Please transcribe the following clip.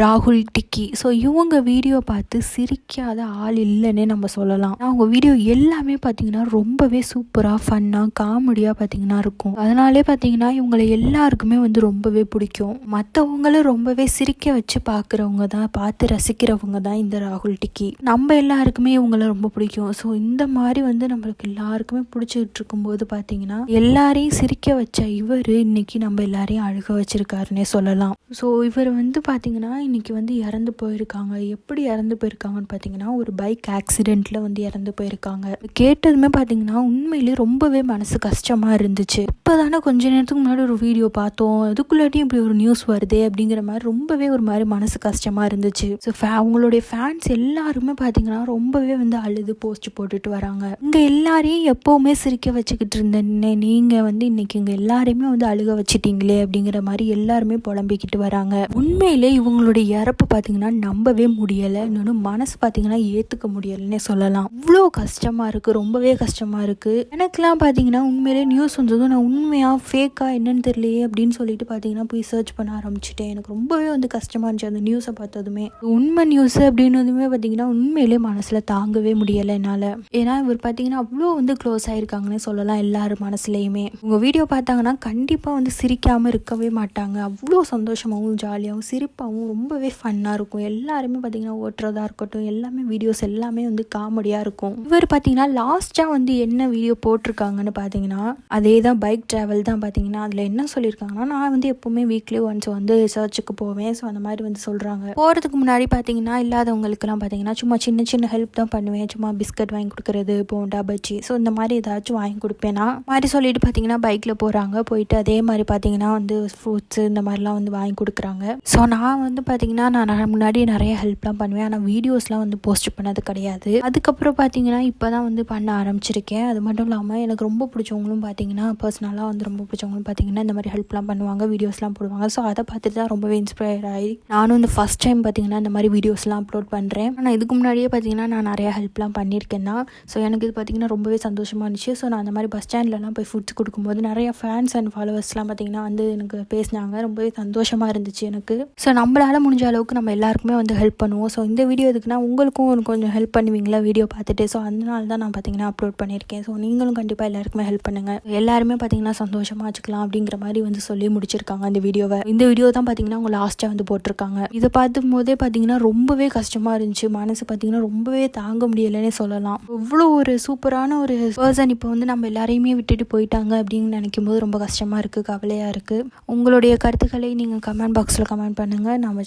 ராகுல் டிக்கி. ஸோ இவங்க வீடியோ பார்த்து சிரிக்காத ஆள் இல்லைன்னே நம்ம சொல்லலாம். அவங்க வீடியோ எல்லாமே பார்த்தீங்கன்னா ரொம்பவே சூப்பராக ஃபன்னாக காமெடியாக பார்த்தீங்கன்னா இருக்கும். அதனாலே பார்த்தீங்கன்னா இவங்களை எல்லாருக்குமே வந்து ரொம்பவே பிடிக்கும். மற்றவங்களும் ரொம்பவே சிரிக்க வச்சு பார்க்குறவங்க தான் பார்த்து ரசிக்கிறவங்க தான் இந்த ராகுல் டிக்கி. நம்ம எல்லாருக்குமே இவங்கள ரொம்ப பிடிக்கும். ஸோ இந்த மாதிரி வந்து நம்மளுக்கு எல்லாருக்குமே பிடிச்சிக்கிட்டு இருக்கும்போது பார்த்தீங்கன்னா எல்லாரையும் சிரிக்க வச்ச இவர் இன்னைக்கு நம்ம எல்லாரையும் அழுக வச்சிருக்காருன்னே சொல்லலாம். ஸோ இவர் வந்து பார்த்தீங்கன்னா இன்னைக்கு வந்து இறந்து போயிருக்காங்க. எப்படி இறந்து போயிருக்காங்கன்னு பார்த்தீங்கன்னா ஒரு பைக் ஆக்சிடெண்ட்டில் வந்து இறந்து போயிருக்காங்க. கேட்டதுமே பார்த்தீங்கன்னா உண்மையிலேயே ரொம்பவே மனசு கஷ்டமாக இருந்துச்சு. இப்போ தானே கொஞ்ச நேரத்துக்கு முன்னாடி ஒரு வீடியோ பார்த்தோம். அதுக்குள்ளாட்டியும் இப்படி ஒரு நியூஸ் வருதே அப்படிங்கிற மாதிரி ரொம்பவே ஒரு மாதிரி மனசு கஷ்டமாக இருந்துச்சு. ஸோ அவங்களுடைய ஃபேன்ஸ் எல்லாருமே பார்த்தீங்கன்னா ரொம்பவே வந்து அழுது போஸ்ட் போட்டுட்டு வராங்க. இங்கே எல்லாரையும் எப்போவுமே சிரிக்க வச்சுக்கிட்டு இருந்த நீங்கள் வந்து இன்னைக்கு இங்கே எல்லாரையுமே வந்து அழுக வச்சுட்டீங்களே அப்படிங்கிற மாதிரி எல்லாருமே புலம்பிக்கிட்டு வராங்க. உண்மையிலே இவங்களுடைய இறப்பு பார்த்தீங்கன்னா நம்பவே முடியலை. இன்னொன்று மனசு பார்த்தீங்கன்னா ஏற்றுக்க முடியலைன்னே சொல்லலாம். அவ்வளோ கஷ்டமாக இருக்குது ரொம்பவே கஷ்டமாக இருக்குது எனக்குலாம் பார்த்தீங்கன்னா உண்மையிலே நியூஸ் வந்ததும் நான் உண்மையாக ஃபேக்காக என்னன்னு தெரியலையே அப்படின்னு சொல்லிட்டு பார்த்தீங்கன்னா போய் சர்ச் பண்ண ஆரம்பிச்சிட்டேன். எனக்கு ரொம்பவே வந்து கஷ்டமாக இருந்துச்சு அந்த நியூஸை பார்த்ததுமே. உண்மை நியூஸ் அப்படின்னதுமே பார்த்தீங்கன்னா உண்மையிலே மனசில் தாங்கவே முடியலை என்னால். ஏன்னா இவர் பார்த்தீங்கன்னா அவ்வளோ வந்து க்ளோஸ் ஆகிருக்காங்கன்னு சொல்லலாம் எல்லாரும் மனசுலையுமே. உங்கள் வீடியோ பார்த்தாங்கன்னா கண்டிப்பாக வந்து சிரிக்காமல் இருக்கவே மாட்டாங்க. அவ்வளோ சந்தோஷமாகவும் ஜாலியாகவும் சிரிப்பாகவும் ரொம்பவே ஃபன்னாக இருக்கும். எல்லாருமே பார்த்தீங்கன்னா ஓட்டுறதா இருக்கட்டும் எல்லாமே வீடியோஸ் எல்லாமே வந்து காமெடியாக இருக்கும். இவர் பார்த்தீங்கன்னா லாஸ்ட்டாக வந்து என்ன வீடியோ போட்டிருக்காங்கன்னு பார்த்தீங்கன்னா அதே தான் பைக் ட்ராவல் தான் பார்த்தீங்கன்னா அதில் என்ன சொல்லியிருக்காங்கன்னா நான் வந்து எப்போவுமே வீக்லி ஒன்ஸ் வந்து சர்ச்சுக்கு போவேன். ஸோ அந்த மாதிரி வந்து சொல்கிறாங்க போகிறதுக்கு முன்னாடி பார்த்தீங்கன்னா இல்லாதவங்களுக்குலாம் பார்த்தீங்கன்னா சும்மா சின்ன சின்ன ஹெல்ப் தான் பண்ணுவேன். சும்மா பிஸ்கட் வாங்கி கொடுக்குறது போண்டா பஜ்ஜி. ஸோ இந்த மாதிரி ஏதாச்சும் வாங்கி கொடுப்பேனா மாதிரி சொல்லிட்டு பார்த்தீங்கன்னா பைக்கில் போகிறாங்க போயிட்டு அதே மாதிரி பார்த்தீங்கன்னா வந்து ஃப்ரூட்ஸு இந்த மாதிரிலாம் வந்து வாங்கி கொடுக்குறாங்க. ஸோ நான் வந்து பார்த்தீங்கன்னா நான் முன்னாடி நிறைய ஹெல்ப்லாம் பண்ணுவேன். ஆனால் வீடியோஸ்லாம் வந்து போஸ்ட் பண்ணது கிடையாது. அதுக்கப்புறம் பார்த்தீங்கன்னா இப்போ தான் வந்து பண்ண ஆரம்பிச்சிருக்கேன். அது மட்டும் இல்லாமல் எனக்கு ரொம்ப பிடிச்சவங்களும் பார்த்தீங்கன்னா பர்சனலாக வந்து ரொம்ப பிடிச்சவங்களும் பார்த்தீங்கன்னா இந்த மாதிரி ஹெல்ப்லாம் பண்ணுவாங்க வீடியோஸ்லாம் போடுவாங்க. ஸோ அதை பார்த்துட்டு தான் ரொம்பவே இன்ஸ்பயர் ஆகி நானும் இந்த ஃபஸ்ட் டைம் பார்த்தீங்கன்னா இந்த மாதிரி வீடியோஸ்லாம் அப்லோட் பண்ணுறேன் ஆனால் இதுக்கு முன்னாடியே பார்த்தீங்கன்னா நான் நிறைய ஹெல்ப்லாம் பண்ணியிருக்கேன் தான். ஸோ எனக்கு இது பார்த்தீங்கன்னா ரொம்பவே சந்தோஷமாக இருந்துச்சு. ஸோ நான் அந்த மாதிரி பஸ் ஸ்டாண்ட்லலாம் போய் ஃபுட்ஸ் கொடுக்கும்போது நிறைய ஃபேன்ஸ் அண்ட் ஃபாலோவர்ஸ்லாம் பார்த்தீங்கன்னா வந்து எனக்கு பேசினாங்க. ரொம்பவே சந்தோஷமாக இருந்துச்சு எனக்கு. ஸோ நம்மளால் முடிஞ்ச அளவுக்கு நம்ம எல்லாருக்குமே வந்து ஹெல்ப் பண்ணுவோம். ஸோ இந்த வீடியோ எதுக்குன்னா உங்களுக்கும் கொஞ்சம் ஹெல்ப் பண்ணுவீங்களா வீடியோ பார்த்துட்டு? ஸோ அதனால தான் நான் பார்த்தீங்கன்னா அப்லோட் பண்ணியிருக்கேன். ஸோ நீங்களும் கண்டிப்பாக எல்லாருக்குமே ஹெல்ப் பண்ணுங்கள் எல்லாருமே பார்த்தீங்கன்னா சந்தோஷமாக வச்சுக்கலாம் அப்படிங்கிற மாதிரி வந்து சொல்லி முடிச்சிருக்காங்க அந்த வீடியோவை இந்த வீடியோ தான் பார்த்தீங்கன்னா அவங்க லாஸ்ட்டாக வந்து போட்டிருக்காங்க. இதை பார்த்தும் போதே பார்த்தீங்கன்னா ரொம்பவே கஷ்டமாக இருந்துச்சு. மனசு பார்த்தீங்கன்னா ரொம்பவே தாங்க முடியலைன்னே சொல்லலாம். இவ்வளோ ஒரு சூப்பரான ஒரு பர்சன் இப்போ வந்து நம்ம எல்லாரையுமே விட்டுட்டு போயிட்டாங்க அப்படின்னு நினைக்கும் போது ரொம்ப கஷ்டமாக இருக்குது கவலையாக இருக்குது உங்களுடைய கருத்துக்களை நீங்கள் கமெண்ட் பாக்ஸில் கமெண்ட் பண்ணுங்கள் நம்ம